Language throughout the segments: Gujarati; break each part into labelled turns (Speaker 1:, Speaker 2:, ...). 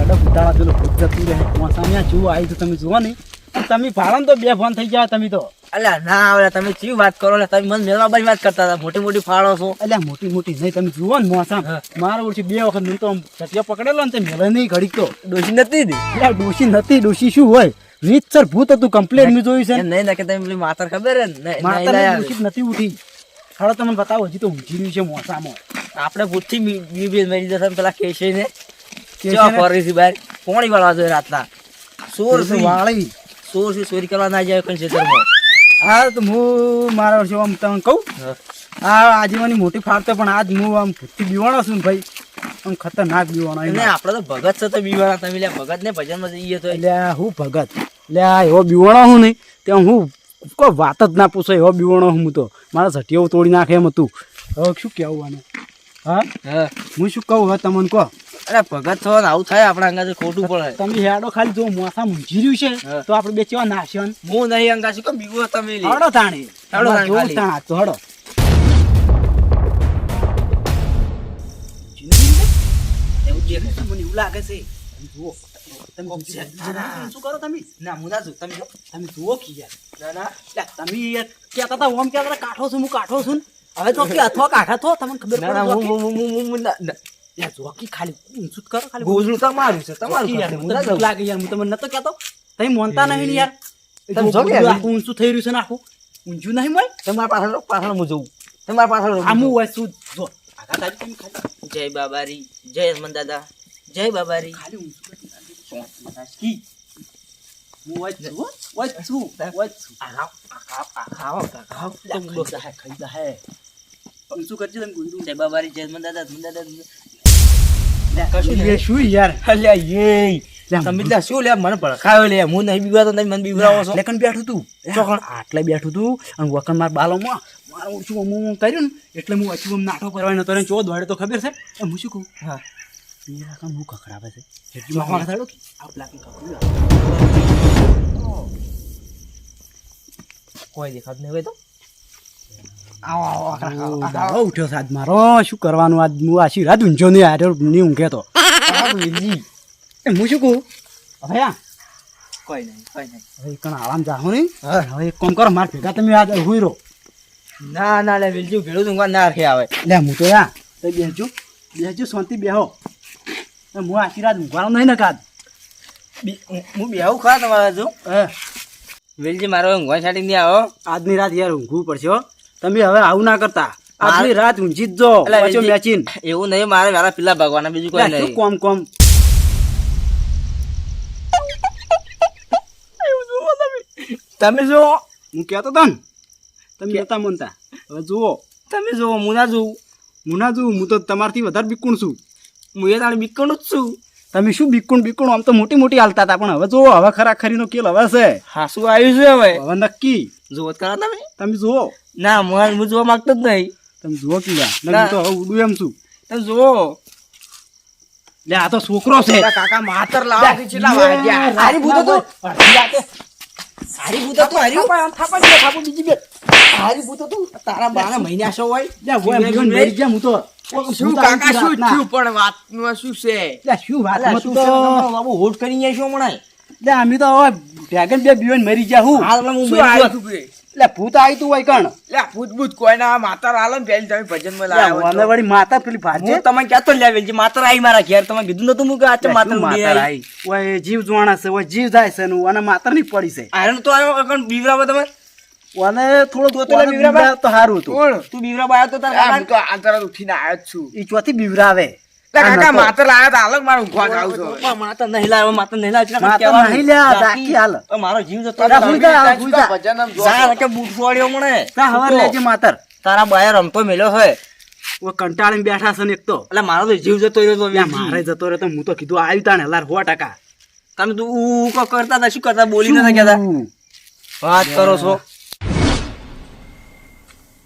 Speaker 1: હેડો ભૂતાળા પેલું ભૂત જતું રહે. મોસામિયા જેવું આવ્યું તો તમે જુઓ ને. તમે ભાડો તો બે ફોન થઈ ગયા તમે તો.
Speaker 2: અલ્યા ના આવે તમે ચી વાત કરો? એટલે તમે મને મેળવા વાત કરતા હતા. મોટી મોટી ફાળો છો.
Speaker 1: એટલે મોટી મોટી નહીં તમે જુઓ ને મોસામ. મારા ઓછી બે વખત મને તો ચટિયા પકડેલો ને તે મેળે નહીં ઘડીક તો.
Speaker 2: ડોસી નથી ને?
Speaker 1: એટલે ડોશી નથી ડોશી શું હોય? રીતસર ભૂત હતું કમ્પ્લેટ મેં જોયું છે
Speaker 2: નહીં ના કે તમે પેલી માતર ખબર હે ને? નહીં,
Speaker 1: માતા
Speaker 2: નહીં લાયા.
Speaker 1: ડોશી જ નથી ઉઠી. હાલો તમને બતાવો હજી તો ઊંઘી રહ્યું છે મોસામાં.
Speaker 2: આપણે ભૂતથી બી- બી બી મરી જશે પેલા કેશી ને ચા ફરી છે બહાર પોણી વાળવા જોઈએ રાતના. સોર છે
Speaker 1: વાળી?
Speaker 2: સોર છે ચોરી કરવા ના જાય કોઈ ક્ષેત્રમાં?
Speaker 1: હા તો હું મારા વર્ષે આમ તમને કહું? આ આજીવાની મોટી ફાળતો પણ આજ હું આમ ભૂતથી બીવાણો છું ભાઈ. આમ ખતરનાક બીવાણો
Speaker 2: ને
Speaker 1: એમ.
Speaker 2: આપણે તો ભગત છે તો બીવાળા તમે લ્યા ભગત ને ભજનમાં જઈએ તો
Speaker 1: એટલે હું ભગત? એટલે આ એવો બીવાણો હું નહીં. ત્યાં હું કોઈ વાત જ ના પૂછો એવો બીવાણો હું તો. મારા ઝટિયાઓ તોડી નાખે એમ હતું. હવે શું કહેવું આને? હા?
Speaker 2: હા.
Speaker 1: હું શું કહું હવે તમને કહો?
Speaker 2: અરે ભગત છો આવું થાય આપણા અંગાથી ખોટું પડે.
Speaker 1: તમે હેડો ખાલી જો મોસા મૂંઝી રહ્યું છે તો આપણે બે ચેવા નાશ્યો
Speaker 2: હું નહીં અંગાશી કે બીવો તમે
Speaker 1: હડો તાણી.
Speaker 2: હડો તાણી
Speaker 1: હડો.
Speaker 2: એવું દેખાય.
Speaker 1: મને એવું લાગે છે જુઓ. શું કરો તમે
Speaker 2: ના છું તમે
Speaker 1: તમે જુઓ કી યાર.
Speaker 2: ના ના.
Speaker 1: તમે કહેતા હતા ઓમ કહેતા કાઠો છું હું કાઠો છું હવે તો કે અથવા કાઠા થો તમને ખબર પડે
Speaker 2: હું હું હું હું હું ના ના.
Speaker 1: યાર જોકી ખાલી ઊંચું કરો ખાલી
Speaker 2: ગોજરું તમારું છે તમારું
Speaker 1: યાર
Speaker 2: હું ના
Speaker 1: તો
Speaker 2: જાઉં.
Speaker 1: લાગે યાર હું તમને નતો કહેતો? તમે મોનતા નહીં યાર.
Speaker 2: તમે જો
Speaker 1: આખું ઊંચું થઈ રહ્યું છે ને આખું? ઊંચું નહીં મળે?
Speaker 2: તમારા પાછળ પાછળ હું જઉં. તમારા પાછળ
Speaker 1: આમું. હોય શું? જો
Speaker 2: જય બાબારી જય હનુમાન દાદા જય બાબારી.
Speaker 1: ખાલી ઊંચું કરી. ઊંચું કરજે તમે.
Speaker 2: જય બાબારી જય હનુમાન દાદા હનુમાન દાદા હનુમાન-
Speaker 1: લે. શું યાર.
Speaker 2: અલ્યા યે તમે ત્યાં શું લે? મને ભડકાયો લે. હું નહીં બીવાતો તમે મને બીવરાવો છો.
Speaker 1: લેકન બેઠું તું.
Speaker 2: ચોકણ.
Speaker 1: આટલે બેઠું તું. અને માર બાલોમાં. મારું ઓછું અમુક કર્યું ને એટલે હું અચું નાટો કરવાનો તો ચો દોડે તો ખબર છે. હું શું કહું?
Speaker 2: હા.
Speaker 1: પીરા કામ હું છે? એટલી કે? આ
Speaker 2: કોઈ દેખાતું નહીં હોય તો?
Speaker 1: દાડો ઉઠ્યો છે મારો. શું કરવાનું? આજ હું આશી રાત ઊંઝો નહીં આરે નહીં ઊંઘે તો. હું શું કહું? હવે આ?
Speaker 2: કોઈ નહીં કોઈ નહીં.
Speaker 1: હવે કણ આરામ જાહો નહીં?
Speaker 2: હા.
Speaker 1: હવે એક કામ કરો માર ભેગા તમે આજ હુઈ રહો.
Speaker 2: ના ના લે વેલજી ભેળું ઊંઘવા ના રાખે આવે.
Speaker 1: લે હું તો યા તો બેસજો. બેસજો શાંતિ બેહો. હું આશી રાત ઊંઘવાનો નહીં ને કાદ
Speaker 2: બી- હું- બેહું ખરા તમારા જો વેલજી મારો ઊંઘવા સાડી નહીં આવો.
Speaker 1: આજની રાત યાર ઊંઘવું પડશે હો. તમે હવે આવું ના કરતા. આજની રાત ઊંઘી જ જો પાછો
Speaker 2: વેલજી, એવું નહીં મારે મારા પેલા ભગવાન બીજું કોઈ નહીં.
Speaker 1: કોમ કોમ?
Speaker 2: તમે. જુઓ.
Speaker 1: હું કહેતો તો ને તમે નતા મનતા. હવે જુઓ.
Speaker 2: તમે જુઓ હું ના જોઉં.
Speaker 1: હું ના જોઉં હું તો તમારથી વધારે બીકુણ છું.
Speaker 2: હું એ તાણે બીકણ જ છું.
Speaker 1: તમે શું બીકુણ બીકુણ આમ તો મોટી મોટી હાલતા હતા પણ હવે જુઓ હવે ખરા ખરીનો કેલ હવે છે.
Speaker 2: હા શું આવ્યું છે હવે?
Speaker 1: હવે નક્કી.
Speaker 2: જુઓ કરા તમે.
Speaker 1: તમે જુઓ.
Speaker 2: ના મારે હું જોવા માંગતો જ નહીં.
Speaker 1: તમે જુઓ કીધા
Speaker 2: ના.
Speaker 1: તો હવે ઉડું એમ છું.
Speaker 2: તમે જુઓ.
Speaker 1: લે આ તો છોકરો છે.
Speaker 2: કાકા માતર લાવા કેટલા વાગ્યા સારી ભૂતો તો સારી ભૂતો તો હારી?
Speaker 1: થાપા દે, થાપો બીજી બે.
Speaker 2: સારી ભૂતો તું તારા બાના મહિને આશો હોય.
Speaker 1: લે, હોય, બીજું મરી ગયા હું તો
Speaker 2: શું કાકા શું થયું? પણ વાતમાં શું છે?
Speaker 1: લે, શું વાત? માં
Speaker 2: શું
Speaker 1: તું
Speaker 2: છે? બાબુ હોટ કરી જાય શું હમણાં
Speaker 1: લે અમે તો હવે ભેગન બે બીવન મરી ગયા હું.
Speaker 2: હાલ હું મરી ગયો.
Speaker 1: લે ભૂત આવી તું હોય કણ
Speaker 3: લે ભૂત ભૂત કોઈ ના માતા આલો ને પેલી તમે ભજનમાં લાવ્યા
Speaker 1: મને વળી માતા પેલી ભાજે
Speaker 2: હું ક્યાં તો લેવેલ છે માતર આવી મારા ઘેર તમે કીધું નતું મુકે આચે માતર
Speaker 1: શું માતર
Speaker 2: આવી.
Speaker 1: ઓય જીવ જોવાના છે ઓય જીવ જાય છે નું અને માતરની પડી છે.
Speaker 2: આરણ તો આવ્યો કણ બીવરાવા તમે
Speaker 1: ઓને થોડો
Speaker 2: તો તો લે બીવરા બા.
Speaker 1: તો સારું હતું.
Speaker 2: તું બીવરાવા આવ્યો તો તાર
Speaker 3: હું તો આ તરત ઉઠીને આવ્યો છું.
Speaker 1: ઈ ચોથી બીવરાવે.
Speaker 3: કાકા તા મારું છું
Speaker 2: માતર નહીં લાવ્યો માતર નહીં લાવ્યો
Speaker 1: માતર નહીં લ્યા,
Speaker 2: બાકી-
Speaker 1: હાલ.
Speaker 2: મારો જીવ જતો
Speaker 1: અરે ભૂઈ જા,
Speaker 3: ત્યાં
Speaker 1: જા.
Speaker 3: ભજન આમ જોવો.
Speaker 2: જા કે બૂટ ફોડ્યો મને
Speaker 1: કા હવાર લેજે માતર
Speaker 2: તારા બાયા રમતો મેલ્યો હોય
Speaker 1: ઓ કંટાળીને બેઠા છે ને એક તો
Speaker 2: એટલે મારો તો જીવ જતો રહ્યો તો
Speaker 1: મારે જતો રહ્યો તો હું તો કીધું આવ્યું તાને લાર હો ટકા
Speaker 2: તમે તું ઉ કો કરતા હતા શું કરતા બોલી નતા કહેતા વાત કરો છો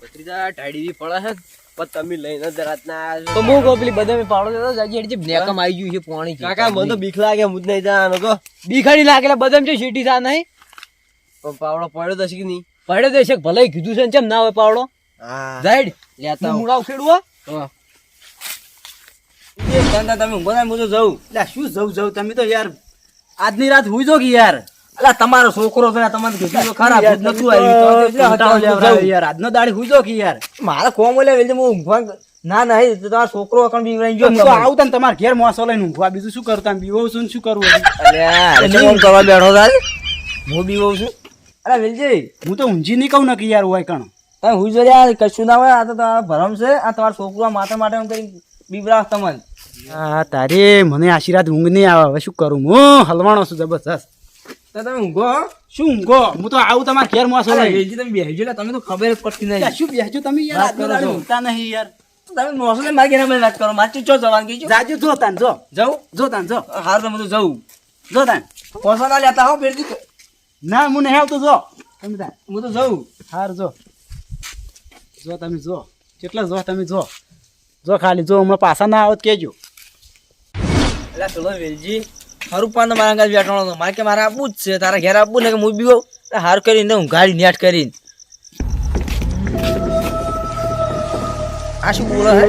Speaker 3: ભત્રીજા ઢાળી પડે છે પણ તમે લઈને જ રાતના આવ્યા
Speaker 4: તો હું કહું પેલી બધા પાવડો દેતો જાજી હેડી બ્લેકમ આવી ગયું છે પાણી
Speaker 3: કાકા મને તો બીક લાગે હું જ નહીં જવાનો કહો.
Speaker 4: બીખાડી લાગે એટલે છે શીટી થા નહીં.
Speaker 3: પણ પાવડો પડ્યો તો કે નહીં?
Speaker 4: પડે તો છે ભલે કીધું છે ને ચેમ ના હોય પાવડો.
Speaker 3: હા. લેતા
Speaker 4: મુડાવ ખેડવા
Speaker 3: હા.
Speaker 2: તમે ઊંઘો ના, હું તો જઉં.
Speaker 1: શું જવું જવું તમે તો યાર આજની રાત હુઈ જો કે યાર.
Speaker 2: અલા તમારો છોકરો છે તમારે કીધું તો ખરા ભૂત નતું આવ્યું તો.
Speaker 1: યાર આજનો દાડી કે યાર.
Speaker 2: મારે કોમ હું ઊંઘવા ના ના તો તમારો છોકરો અકણ બીવરાઈ ગયો
Speaker 1: તો ઘેર મોસો લઈને ઊંઘવા બીજું શું કરું તમે બીવો છું શું કરવું હજી?
Speaker 2: અલ્યા, કરવા બેઠો તાર હું બીવો છું. અરે વેલજી.
Speaker 1: હું તો ઊંઝી નહીં કહું ને કે યાર હોય કણ.
Speaker 2: તમે હું જોયા કશું ના હોય આ તો તમારા ભરમ છે. આ તમારો છોકરો માતા માટે એમ કરી બીવરા તમને.
Speaker 1: હા તારે મને આશીર્વાદ ઊંઘ નહીં આવે હવે શું કરું? હું હલવાણો છું જબરજસ્ત.
Speaker 2: તો તમે ઊંઘો.
Speaker 1: શું ઊંઘો? હું તો આવું તમારા ઘેર મોસો
Speaker 2: વેલજી તમે બેહજો તમે તો ખબર જ પડતી નહીં.
Speaker 1: શું બેહજો તમે યાર?
Speaker 2: કરો છો.
Speaker 1: ઊંઘતા નહીં યાર.
Speaker 2: તમે મોસો ને મારી ઘેર વાત કરો. મારે ચો જવાનું કીજો
Speaker 1: જાજો જો તાન જો.
Speaker 2: જવું
Speaker 1: જો તાન જો.
Speaker 2: હાર તમે તો જવું
Speaker 1: જો તાન.
Speaker 2: પોસા ના લેતા હો ફેરથી
Speaker 1: ના હું નહીં આવતો જો. તમે તાન.
Speaker 2: હું તો જવું
Speaker 1: હાર જો. જો તમે જો. કેટલા જો તમે જો. જો ખાલી જો હમણાં પાછા ના આવત કેજો.
Speaker 2: એટલે પેલો વેલજી મારું પાન મારા ગાલ બેઠવાનો હતો મારે કે મારે આપવું જ છે. તારા ઘેર આપવું ને કે હું બીવો હાર કરીને હું ગાડી નેટ કરીને. આ શું બોલે હે?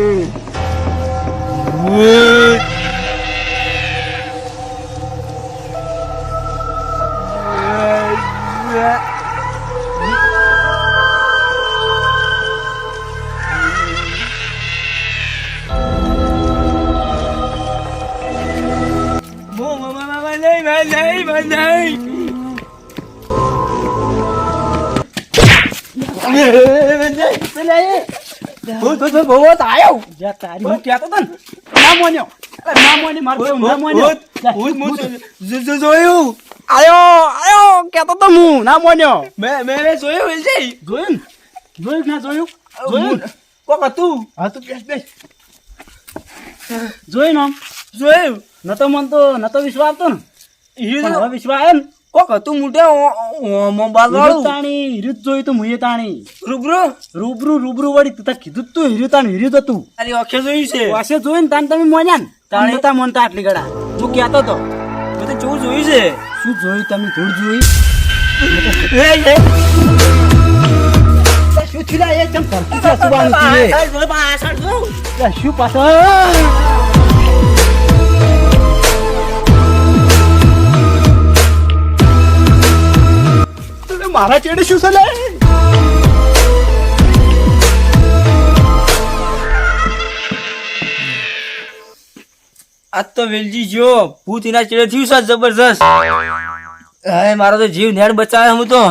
Speaker 1: જા તારી હું કહેતો તો ને ના મોન્યો અરે ના મોની મારું કેવું ના મોન્યો જા,
Speaker 2: જોયું
Speaker 1: આયો આયો કહેતો તો હું ના મોન્યો
Speaker 2: મેં મેં જોયું
Speaker 1: જોયું ને જોયું કે ના જોયું જોયું?
Speaker 2: કોક હતું
Speaker 1: હા તો બેસ બેસ જોયું આમ
Speaker 2: જોયું
Speaker 1: નતો મન તો નતો વિશ્વાસ આવતો ને વિશ્વાસ આવ્યો ને
Speaker 2: કોક હતું મોટે મોબાઈલ
Speaker 1: હિરુ
Speaker 2: વાળું.
Speaker 1: તાણી હિરુ જ જોયું તું મુએ તાણી.
Speaker 2: રૂબરૂ?
Speaker 1: રૂબરૂ રૂબરૂ વળી તું કીધું તું હિરુ તાણ હિરુ હતું.
Speaker 2: તારી ઓખે જોયું છે.
Speaker 1: વાસે જોયું ને તાન તમે મોન્યા ને?
Speaker 2: તાણે-
Speaker 1: નતા મોનતા આટલી ગળા. તું કહેતો તો.
Speaker 2: મેં તો જોવું જોયું છે.
Speaker 1: શું જોયું? તમે ધૂળ જોઈ? શું થયું? એ ચમ ધરતી સુવાનું હતું એ?
Speaker 2: પાછળ જો, પાછળ જો.
Speaker 1: લા, શું પાછળ? મારા ચેડે શું છે
Speaker 2: આજ તો વેલજી જો, ભૂત એના ચેડે થયું છે જબરજસ્ત. હવે મારો તો જીવ નેડ બચાવે હું તો.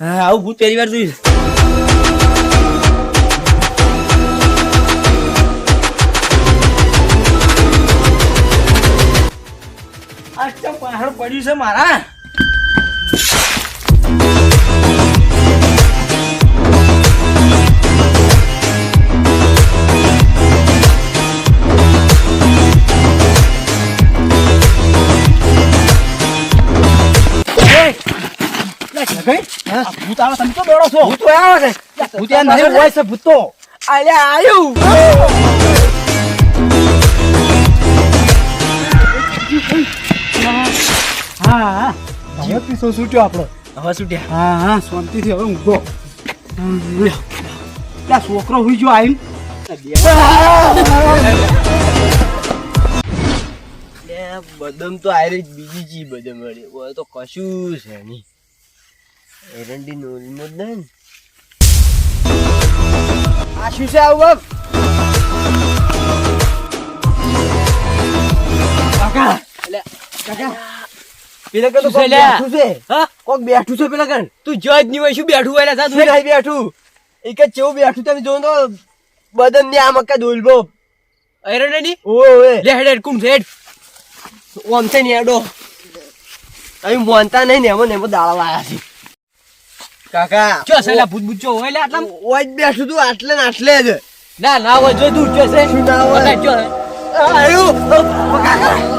Speaker 2: હા, આવું ભૂત પહેલી વાર જોયું આ પહાડ પડ્યું છે મારા.
Speaker 1: આ ભૂત આવે તમે તો દોડો છો.
Speaker 2: ભૂત આવે છે
Speaker 1: ભૂત નહીં હોય છે ભૂત. તો
Speaker 2: અલ્યા આયુ.
Speaker 1: હા હવે પીસો છૂટ્યો આપણો?
Speaker 2: હવે છૂટ્યા.
Speaker 1: હા હા. શાંતિથી હવે ઊંઘો ત્યાં છોકરો હોય જો આવીને
Speaker 3: બદમ તો આયરે બીજી ચી બદમ વળી. તો કશું છે નહીં. એરંડી નોલમો જ નહીં
Speaker 1: આ શું છે આવું કાકા
Speaker 2: પેલા કે તો કોક બેઠું છે?
Speaker 4: હા?
Speaker 2: કોક બેઠું છે પેલા કણ
Speaker 4: તું જો જ નહીં હોય શું બેઠું હોય
Speaker 2: શું નહીં બેઠું? એ કે ચેવું બેઠું. તમે જોવો તો બદન ને આમ અક્કા દોલબો
Speaker 4: અરે
Speaker 2: ઓ ઓય
Speaker 4: લે હેડ હેડ કુમ હેડ.
Speaker 2: ઓમ છે ને એડો તમે મોનતા નહીં ને એમાં ને એમાં દાડા લાયા છે. કાકા
Speaker 4: ચો સલા ભૂત ભૂત ચો હોય આટલા
Speaker 2: ઓય બેઠું તું આટલે ને આટલે જ.
Speaker 4: ના ના હોય જો દૂર ચો છે.
Speaker 2: શું ના હોય?
Speaker 4: ચો.
Speaker 2: આયુ. કાકા.